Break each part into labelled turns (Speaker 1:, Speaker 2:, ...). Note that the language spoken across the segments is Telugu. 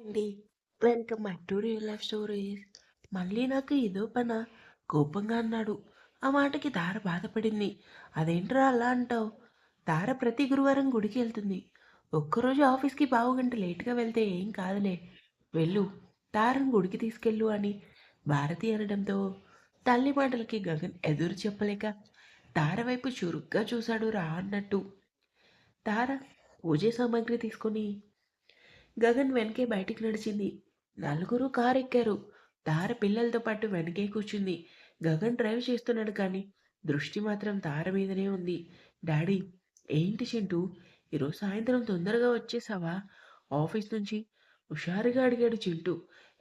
Speaker 1: అండి welcome back to real life stories మళ్ళీ నాకు ఏదో పన? కోపంగా అన్నాడు. ఆ మాటకి తార బాధపడింది. అదేంట్రా అలా అంటావు? తార ప్రతి గురువారం గుడికి వెళ్తుంది. ఒక్కరోజు ఆఫీస్కి పావు గంట లేట్గా వెళ్తే ఏం కాదులే. వెళ్ళు తారను గుడికి తీసుకెళ్ళు అని భారతి అనడంతో తల్లి మాటలకి గగన్ ఎదురు చెప్పలేక తార వైపు చురుగ్గా చూశాడు రా అన్నట్టు. తార పూజ సామాగ్రి తీసుకొని గగన్ వెనకే బయటికి నడిచింది. నలుగురు కారు ఎక్కారు తార పిల్లలతో పాటు వెనకే కూర్చుంది. గగన్ డ్రైవ్ చేస్తున్నాడు కానీ దృష్టి మాత్రం తార మీదనే ఉంది. డాడీ ఏంటి చింటూ? ఈరోజు సాయంత్రం తొందరగా వచ్చేసావా? ఆఫీస్ నుంచి? హుషారుగా అడిగాడు చింటూ.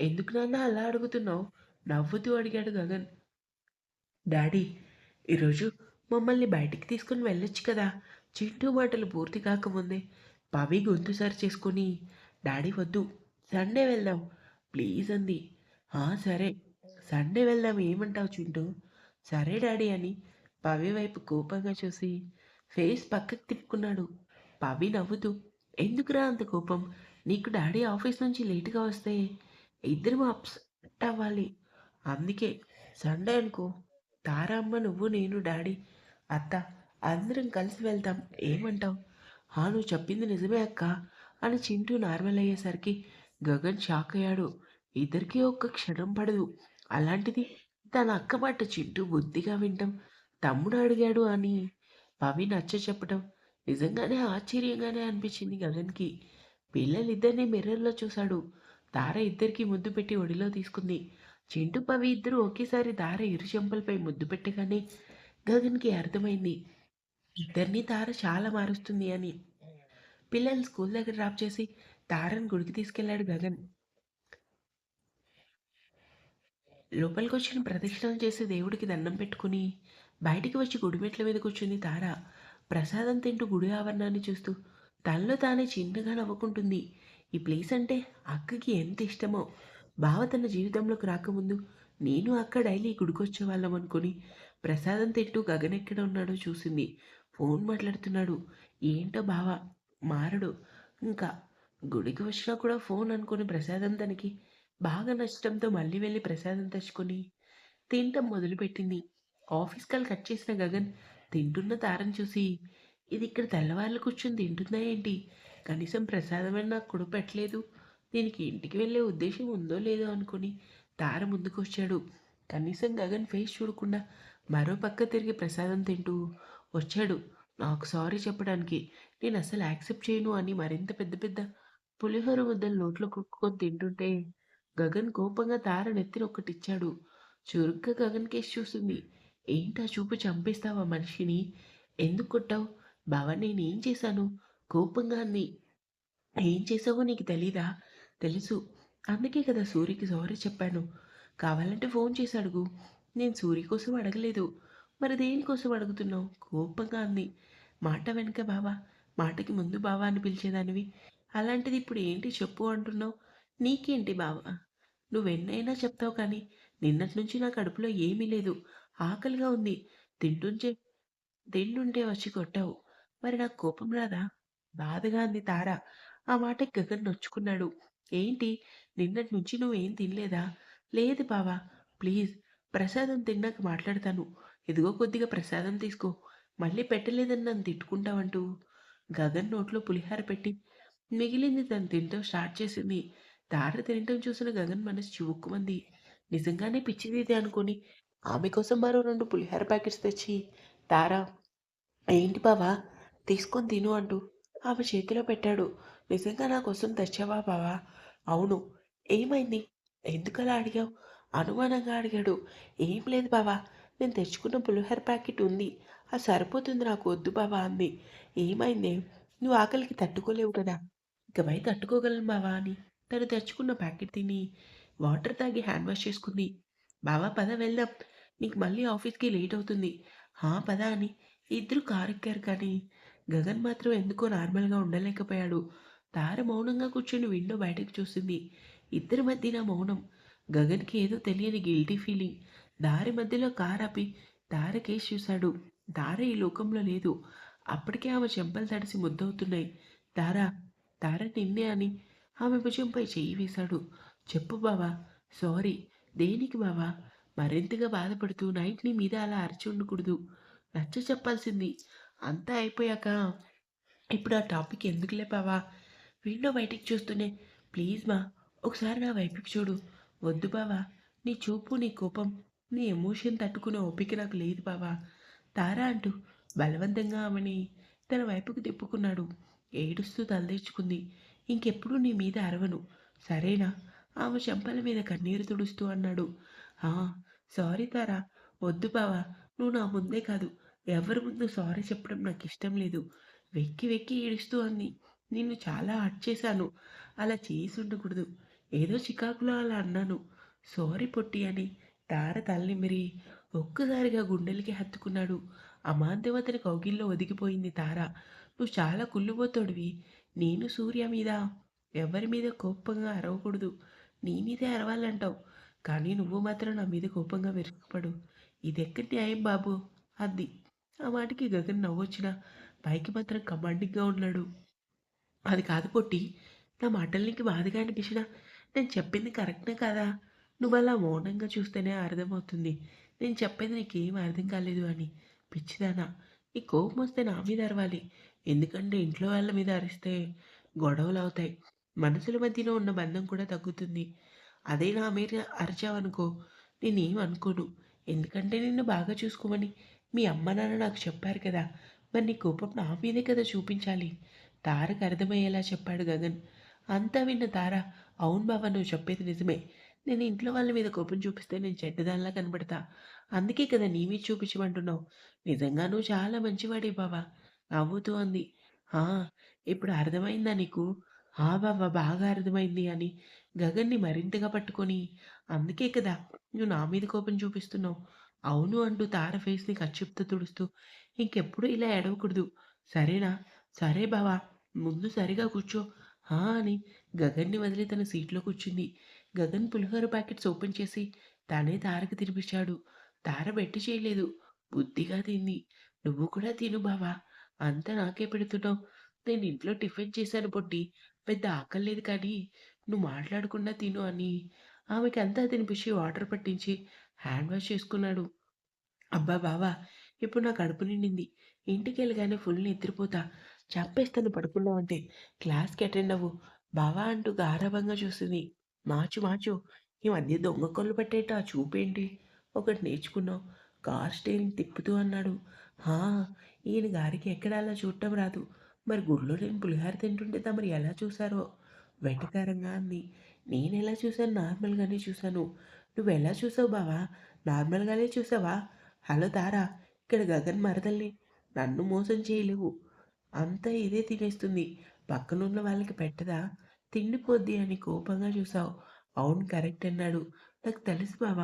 Speaker 1: ఎందుకు నాన్న అలా అడుగుతున్నావు? నవ్వుతూ అడిగాడు గగన్. డాడీ ఈరోజు మమ్మల్ని బయటికి తీసుకుని వెళ్ళొచ్చు కదా? చింటూ మాటలు పూర్తి కాకముందే పవి గొంతు సరి చేసుకొని డాడీ వద్దు సండే వెళ్దాం. ప్లీజ్ అంది. "ఆ, సరే సండే వెళ్దాం ఏమంటావు చింటూ? సరే డాడీ అని పవి వైపు కోపంగా చూసి ఫేస్ పక్కకు తిప్పుకున్నాడు. పవి నవ్వుతూ ఎందుకురా అంత కోపం? నీకు డాడీ ఆఫీస్ నుంచి లేటుగా వస్తే ఇద్దరు అప్సెట్ అవ్వాలి. అందుకే సండే అనుకో తారమ్మ నువ్వు నేను డాడీ అత్త అందరం కలిసి వెళ్తాం. ఏమంటావు? ఆ నువ్వు చెప్పింది నిజమే అక్క. అని చింటూ నార్మల్ అయ్యేసరికి గగన్ షాక్ అయ్యాడు. ఇద్దరికీ ఒక్క క్షణం పడదు. అలాంటిది తన అక్క మాట చింటూ బుద్ధిగా వింటాం తమ్ముడు అడిగాడు అని పవి నచ్చ చెప్పటం నిజంగానే ఆశ్చర్యంగానే అనిపించింది గగన్కి. పిల్లలిద్దరినీ మిర్రర్లో చూశాడు. తార ఇద్దరికి ముద్దు పెట్టి ఒడిలో తీసుకుంది. చింటూ పవి ఇద్దరు ఒకేసారి దార ఇరు చెంపలపై ముద్దు పెట్టగానే గగన్కి అర్థమైంది. ఇద్దరిని తార చాలా మారుస్తుంది అని. పిల్లల్ని స్కూల్ దగ్గర డ్రాప్ చేసి తారని గుడికి తీసుకెళ్ళాడు గగన్. లోపలికి వచ్చిన ప్రదక్షిణలు చేసి దేవుడికి దండం పెట్టుకుని బయటికి వచ్చి గుడి మెట్ల మీద కూర్చుంది తార. ప్రసాదం తింటూ గుడి ఆవరణాన్ని చూస్తూ తనలో తానే చిన్నగా నవ్వుకుంటుంది. ఈ ప్లేస్ అంటే అక్కకి ఎంత ఇష్టమో. బావ తన జీవితంలోకి రాకముందు నేను అక్క డైలీ గుడికొచ్చే వాళ్ళం అనుకుని ప్రసాదం తింటూ గగన్ ఎక్కడ ఉన్నాడో చూసింది. ఫోన్ మాట్లాడుతున్నాడు. ఏంటో బావ? మారడు. ఇంకా గుడికి వచ్చినా కూడా ఫోన్ అనుకుని ప్రసాదం తనకి. బాగా నచ్చడంతో మళ్ళీ వెళ్ళి ప్రసాదం తెచ్చుకొని తినటం మొదలుపెట్టింది. ఆఫీస్ కాల్ కట్ చేసిన గగన్ తింటున్న తారని చూసి ఇది ఇక్కడ తెల్లవారులు కూర్చొని తింటుందా ఏంటి? కనీసం ప్రసాదమైన నాకు కూడా పెట్టలేదు. దీనికి ఇంటికి వెళ్ళే ఉద్దేశం ఉందో లేదో అనుకుని తార ముందుకు వచ్చాడు. కనీసం గగన్ ఫేస్ చూడకుండా మరో పక్క తిరిగి ప్రసాదం తింటూ వచ్చాడు. నాకు సారీ చెప్పడానికి నేను అసలు యాక్సెప్ట్ చేయను అని మరింత పెద్ద పెద్ద పులిహోర ముద్దలు నోట్లో కుక్కుకొని తింటుంటే గగన్ కోపంగా తార నెత్తిన ఒక్కటిచ్చాడు. చురుగ్గా గగన్ కేసు చూసింది. ఏంటా చూపు చంపేస్తావా మనిషిని? ఎందుకు కొట్టావు? బావా నేనేం చేశాను? కోపంగా అంది. ఏం చేసావో నీకు తెలీదా? తెలుసు. అందుకే కదా సూరికి సారీ చెప్పాను. కావాలంటే ఫోన్ చేసి అడుగు. నేను సూర్య కోసం అడగలేదు. మరి దేనికోసం అడుగుతున్నావు? కోపంగా అంది. మాట వెనుక బావా మాటకి ముందు బావ అని పిలిచేదానివి. అలాంటిది ఇప్పుడు ఏంటి చెప్పు అంటున్నావు? నీకేంటి బావ? నువ్వెన్నైనా చెప్తావు కానీ నిన్నటి నుంచి నా కడుపులో ఏమీ లేదు. ఆకలిగా ఉంది. తింటుంచే తిండుంటే వచ్చి కొట్టావు. మరి నాకు కోపం రాదా? బాధగా అంది తార. ఆ మాటకి గగన్ నొచ్చుకున్నాడు. ఏంటి? నిన్నటి నుంచి నువ్వేం తినలేదా? లేదు బావా. ప్లీజ్ ప్రసాదం తిన్నాక మాట్లాడతాను. ఇదిగో కొద్దిగా ప్రసాదం తీసుకో. మళ్ళీ పెట్టలేదని నన్ను తిట్టుకుంటావంటూ. గగన్ నోట్లో పులిహార పెట్టి మిగిలింది తను తినటం స్టార్ట్ చేసింది. తార తినటం చూసిన గగన్ మనసు చివుక్కుమంది. నిజంగానే పిచ్చిది ఇది ఆమె కోసం మరో రెండు పులిహార ప్యాకెట్స్ తెచ్చి తార ఏంటి బావా తీసుకొని తిను అంటూ ఆమె చేతిలో పెట్టాడు. నిజంగా నా కోసం తెచ్చావా బావా? అవును. ఏమైంది? ఎందుకలా అడిగావు? అనుమానంగా అడిగాడు. ఏం లేదు బావా నేను తెచ్చుకున్న పులిహార ప్యాకెట్ ఉంది. అది సరిపోతుంది నాకు వద్దు బావా అంది. ఏమైంది? నువ్వు ఆకలికి తట్టుకోలేవు కదా. ఇకపై తట్టుకోగలను బావా అని. తను తెచ్చుకున్న ప్యాకెట్ తిని వాటర్ తాగి హ్యాండ్ వాష్ చేసుకుంది. బావా పద వెళ్దాం. నీకు మళ్ళీ ఆఫీస్కి లేట్ అవుతుంది. హా పద అని. ఇద్దరు కారు ఎక్కారు కానీ గగన్ మాత్రం ఎందుకో నార్మల్గా ఉండలేకపోయాడు. తార మౌనంగా కూర్చొని విండో బయటకు చూసింది. ఇద్దరి మధ్యన మౌనం. గగన్కి ఏదో తెలియని గిల్టీ ఫీలింగ్. దారి మధ్యలో కార్ ఆపి తార చూశాడు. దార ఈ లోకంలో లేదు అప్పటికే ఆమె చెంపలు తడిసి ముద్దవుతున్నాయి దారా దార నిన్నే అని ఆమె భుజంపై చెయ్యి వేశాడు. చెప్పు బావా. సారీ. దేనికి బావా? మరింతగా బాధపడుతూ నైట్ నీ మీద అలా అరిచి ఉండకూడదు. నచ్చ చెప్పాల్సింది. అంతా అయిపోయాక ఇప్పుడు ఆ టాపిక్ ఎందుకులే బావా? విండో బయటికి చూస్తూనే ప్లీజ్ మా ఒకసారి నా వైపుకి చూడు. వద్దు బావా. నీ చూపు, నీ కోపం, నీ ఎమోషన్ తట్టుకునే ఓపిక నాకు లేదు బావా. తారా అంటూ బలవంతంగా ఆమెని తన వైపుకు తిప్పుకున్నాడు. ఏడుస్తూ తలదించుకుంది. ఇంకెప్పుడు నీ మీద అరవను. సరేనా? ఆమె చెంపల మీద కన్నీరు తుడుస్తూ అన్నాడు. ఆ! సారీ తారా. వద్దు బావా. నువ్వు నా ముందే కాదు, ఎవరి ముందు సారీ చెప్పడం నాకు ఇష్టం లేదు. వెక్కి వెక్కి ఏడుస్తూ అంది. నిన్ను చాలా హట్ చేశాను. అలా చేసి ఉండకూడదు. ఏదో చికాకులో అలా అన్నాను. సారీ పొట్టి అని తార తలనిమిరి ఒక్కసారిగా గుండెలకి హత్తుకున్నాడు. అమాంతం కౌగిల్లో ఒదిగిపోయింది తార. నువ్వు చాలా కుళ్ళిపోతాడువి నేను సూర్య మీద ఎవరి మీద కోపంగా అరవకూడదు. నీ మీదే అరవాలంటావు. కానీ నువ్వు మాత్రం నా మీద కోపంగా విరుచుకుపడు. ఇదెక్కడి న్యాయం బాబు అంది. ఆ మాటకి గగన్ నవ్వొచ్చిన పైకి మాత్రం కమాండింగ్‌గా ఉన్నాడు. అది కాదు పొట్టి. నా మాటలు నీకు బాధగా అనిపించిన నేను చెప్పింది కరెక్టే కదా! నువ్వు అలా మౌనంగా చూస్తేనే అర్థమవుతుంది. నేను చెప్పేది నీకేం అర్థం కాలేదు అని. పిచ్చిదానా! ఈ కోపం వస్తే నా మీద అరవాలి. ఎందుకంటే ఇంట్లో వాళ్ళ మీద అరిస్తే గొడవలు అవుతాయి మనసుల మధ్యలో ఉన్న బంధం కూడా తగ్గుతుంది. అదే నా మీద అరిచావనుకో నేనేం అనుకోను. ఎందుకంటే నిన్ను బాగా చూసుకోమని మీ అమ్మ, నాన్న నాకు చెప్పారు కదా! మరి నీ కోపం నా మీదే కదా చూపించాలి. తారకి అర్థమయ్యేలా చెప్పాడు గగన్. అంతా విన్న తార అవును బావ నువ్వు చెప్పేది నిజమే. నేను ఇంట్లో వాళ్ళ మీద కోపం చూపిస్తే నేను చెడ్డదానిలా కనపడతా. అందుకే కదా నీ మీద చూపించమంటున్నావు. నిజంగా నువ్వు చాలా మంచివాడే బావ. నవ్వుతూ అంది. ఆ! ఇప్పుడు అర్థమైందా నీకు? ఆ! బావ బాగా అర్థమైంది అని గగన్‌ని మరింతగా పట్టుకొని అందుకే కదా నువ్వు నా మీద కోపం చూపిస్తున్నావు. అవును అంటూ తార ఫేస్‌ని కర్చీఫ్‌తో తుడుస్తూ ఇంకెప్పుడు ఇలా ఎడవకూడదు సరేనా? సరే బావ. ముందు సరిగా కూర్చో. హా అని గగన్‌ని వదిలి తన సీట్‌లో కూర్చుంది. గగన్ పులిహోర ప్యాకెట్స్ ఓపెన్ చేసి తనే దారకు తినిపించాడు. తార పెట్టి చేయలేదు. బుద్ధిగా తింది. నువ్వు కూడా తిను బావా అంతా నాకే పెడుతున్నావు. నేను ఇంట్లో టిఫిన్ చేశాను పొట్టి. పెద్ద ఆకలేదు కానీ నువ్వు మాట్లాడకుండా తిను అని ఆమెకి అంతా తినిపించి వాటర్ పట్టించి హ్యాండ్ వాష్ చేసుకున్నాడు. అబ్బా బావా! ఇప్పుడు నా కడుపు నిండింది. ఇంటికెళ్ళగానే ఫుల్ నిద్రపోతా. చంపేస్తాను పడుకున్నావంటే. క్లాస్‌కి అటెండ్ అవ్వు. బావా అంటూ గారాభంగా చూసింది. మార్చు మార్చు. ఈ మధ్య దొంగ కళ్ళు పట్టేట్టు ఆ చూపేంటి? ఒకటి నేర్చుకున్నావు. కార్ ఏం తిప్పుతూ అన్నాడు. హా ఈయన గారికి ఎక్కడ అలా చూడటం రాదు. మరి గుడిలో నేను పులిహోర తింటుంటే తమరు ఎలా చూసారో? వెటకారంగా అంది. ఎలా చూసాను నార్మల్‌గానే చూసాను. ఎలా చూసావు బావా? నార్మల్‌గానే చూసావా? హలో తారా! ఇక్కడ గగన్ మరదల్ని. నన్ను మోసం చేయలేవు. అంతా ఇదే తినేస్తుంది. పక్కనున్న వాళ్ళకి పెట్టదా? తిండిపోద్ది అని కోపంగా చూసావు. అవును కరెక్ట్ అన్నాడు. నాకు తెలుసు బావ.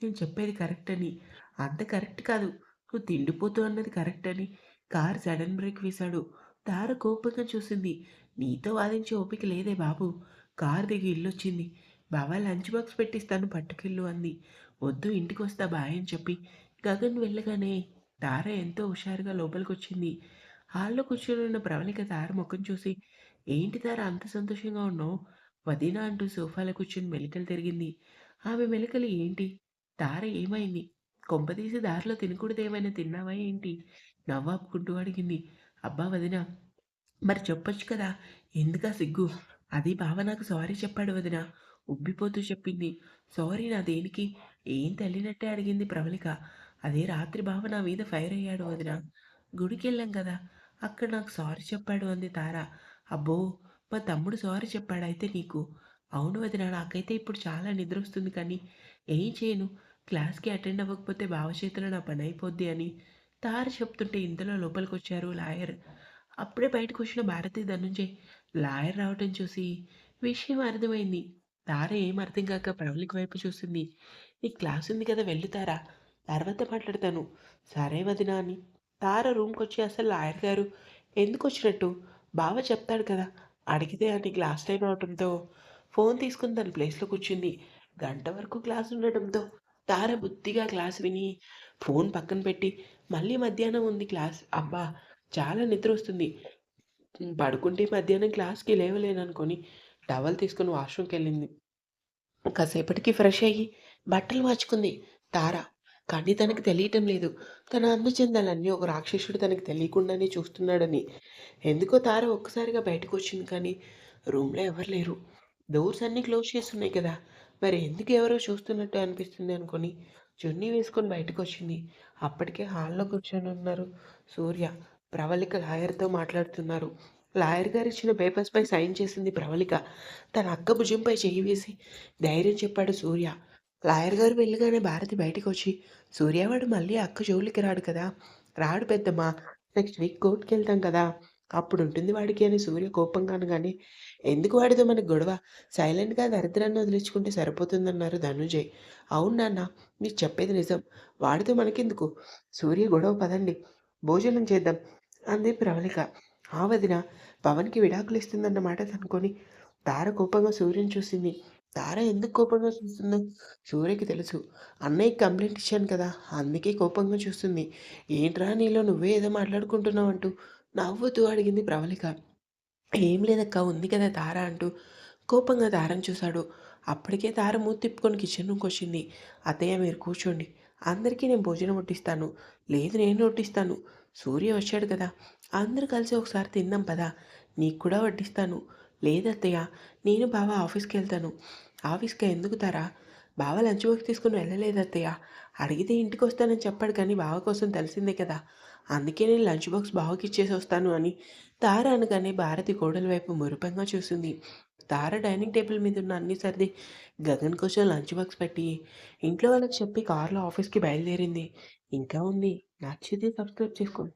Speaker 1: నేను చెప్పేది కరెక్ట్ అని. అంత కరెక్ట్ కాదు. నువ్వు తిండిపోతు అన్నది కరెక్ట్ అని కారు సడన్ బ్రేక్ వేశాడు. తార కోపంగా చూసింది. నీతో వాదించే ఓపిక లేదే బాబు. కారు దిగి ఇల్లొచ్చింది. బావా లంచ్ బాక్స్ పెట్టిస్తాను పట్టుకెళ్ళు అంది. వద్దు ఇంటికి వస్తా బాయ్ అని చెప్పి గగన్ వెళ్ళగానే తార ఎంతో హుషారుగా లోపలికొచ్చింది. హాల్‌లో కూర్చొని ఉన్న ప్రవళిక తార ముఖం చూసి, ఏంటి తార అంత సంతోషంగా ఉన్నావు? వదినా అంటూ సోఫాలో కూర్చొని మెలికలు తిరిగింది. ఆమె మెలికలు ఏంటి? తార ఏమైంది? కొంపదీసి దారిలో తినకూడదేమైనా తిన్నావా ఏంటి? నవ్వాపుకుంటూ అడిగింది. అబ్బా వదినా! మరి చెప్పొచ్చు కదా! ఎందుకా సిగ్గు? అది బావ నాకు సారీ చెప్పాడు వదినా. ఉబ్బిపోతూ చెప్పింది. సారీ నా దేనికి? ఏం తల్లినట్టే అడిగింది ప్రవళిక. అదే రాత్రి బావ నా మీద ఫైర్ అయ్యాడు వదినా. గుడికెళ్ళాం కదా! అక్కడ నాకు సారీ చెప్పాడు అంది తార. అబ్బో! మా తమ్ముడు సారీ చెప్పాడైతే నీకు. అవును వదినా నాకైతే ఇప్పుడు చాలా నిద్ర వస్తుంది కానీ ఏం చేయను. క్లాస్‌కి అటెండ్ అవ్వకపోతే బావ చేతిలో నా అయిపోద్ది అని తార చెప్తుంటే ఇంతలో లోపలికి వచ్చారు లాయర్. అప్పుడే బయటకు వచ్చిన భారతి ధనుంజయ్ లాయర్ రావటం చూసి విషయం అర్థమైంది. తార ఏం అర్థం కాక ప్రవళిక వైపు చూసింది. నీకు క్లాసుంది కదా వెళ్తారా తర్వాత మాట్లాడతాను. సరే వదినా అని తార రూమ్‌కొచ్చి అసలు లాయర్ గారు ఎందుకు వచ్చినట్టు బావ చెప్తాడు కదా! అడిగితే అని క్లాస్ లైన్ అవటంతో ఫోన్ తీసుకుని తన ప్లేస్‌లో కూర్చుంది. గంట వరకు క్లాస్ ఉండటంతో తార బుద్ధిగా క్లాస్ విని ఫోన్ పక్కన పెట్టి మళ్ళీ మధ్యాహ్నం ఉంది క్లాస్. అబ్బా! చాలా నిద్ర వస్తుంది పడుకుంటే మధ్యాహ్నం క్లాస్‌కి లేవలేననుకోని టవల్ తీసుకొని వాష్‌రూమ్‌కెళ్ళింది. కాసేపటికి ఫ్రెష్ అయ్యి బట్టలు మార్చుకుంది తార. కానీ తనకి తెలియటం లేదు. తన అందచందాలన్నీ ఒక రాక్షసుడు తనకి తెలియకుండానే చూస్తున్నాడని. ఎందుకో తార ఒక్కసారిగా బయటకొచ్చింది కానీ రూమ్‌లో ఎవరు లేరు. డోర్స్ అన్నీ క్లోజ్ చేస్తున్నాయి కదా! మరి ఎందుకు ఎవరో చూస్తున్నట్టు అనిపిస్తుంది అనుకొని చున్నీ వేసుకొని బయటకొచ్చింది. అప్పటికే హాల్‌లో కూర్చొని ఉన్నారు సూర్య, ప్రవళిక లాయర్‌తో మాట్లాడుతున్నారు. లాయర్ గారిచ్చిన పేపర్స్‌పై సైన్ చేసింది ప్రవళిక. తన అక్క భుజంపై చేయి వేసి ధైర్యం చెప్పాడు సూర్య. లాయర్ గారు వెళ్ళగానే భారతి బయటకు "సూర్య వాడు మళ్ళీ అక్క జోలికి రాడు కదా! రాడు పెద్దమ్మా. నెక్స్ట్ వీక్ కోర్టుకి వెళ్తాం కదా! అప్పుడు ఉంటుంది వాడికి" అని సూర్య కోపంగాను కానీ "ఎందుకు వాడితో మనకు గొడవ? సైలెంట్‌గా దరిద్రాన్ని వదిలించుకుంటే సరిపోతుందన్నారు ధనుజయ్ "అవును నాన్న మీరు చెప్పేది నిజం. వాడితో మనకెందుకు? సూర్య గొడవ పదండి. భోజనం చేద్దాం" అంది ప్రవళిక. "ఆ వదిన పవన్‌కి విడాకులు ఇస్తుందన్నమాట కనుక్కొని" తార కోపంగా సూర్యుని చూసింది. తార ఎందుకు కోపంగా చూస్తుందో సూర్యకి తెలుసు. అన్నయ్యకి కంప్లైంట్ ఇచ్చాను కదా! అందుకే కోపంగా చూస్తుంది. ఏంట్రా నీలో నువ్వే ఏదో మాట్లాడుకుంటున్నావంటూ నవ్వుతూ అడిగింది ప్రవళిక. ఏం లేదక్కా ఉంది కదా తార అంటూ కోపంగా తారని చూశాడు. అప్పటికే తార మూతి తిప్పుకొని కిచెన్ రూమ్‌కొచ్చింది. అత్తయ్య మీరు కూర్చోండి. అందరికీ నేను భోజనం వడ్డిస్తాను. లేదు నేను వడ్డిస్తాను. సూర్య వచ్చాడు కదా! అందరూ కలిసి ఒకసారి తిందాం పదా నీకు కూడా వడ్డిస్తాను. లేదత్తయ్య నేను బావ ఆఫీస్‌కెళ్తాను. ఆఫీస్కి ఎందుకు తారా? బావ లంచ్ బాక్స్ తీసుకొని వెళ్ళలేదత్తయ్య. అడిగితే ఇంటికి వస్తానని చెప్పాడు కానీ బావ కోసం తెలిసిందే కదా! అందుకే నేను లంచ్ బాక్స్ బావకిచ్చేసి వస్తాను అని తార అనగానే భారతి కోడల వైపు మురుపంగా చూసింది. తార డైనింగ్ టేబుల్ మీద ఉన్న అన్ని సర్ది గగన్ కోసం లంచ్ బాక్స్ పెట్టి ఇంట్లో వాళ్ళకి చెప్పి కార్‌లో ఆఫీస్‌కి బయలుదేరింది. ఇంకా ఉంది. నచ్చితే సబ్స్క్రైబ్ చేసుకోండి.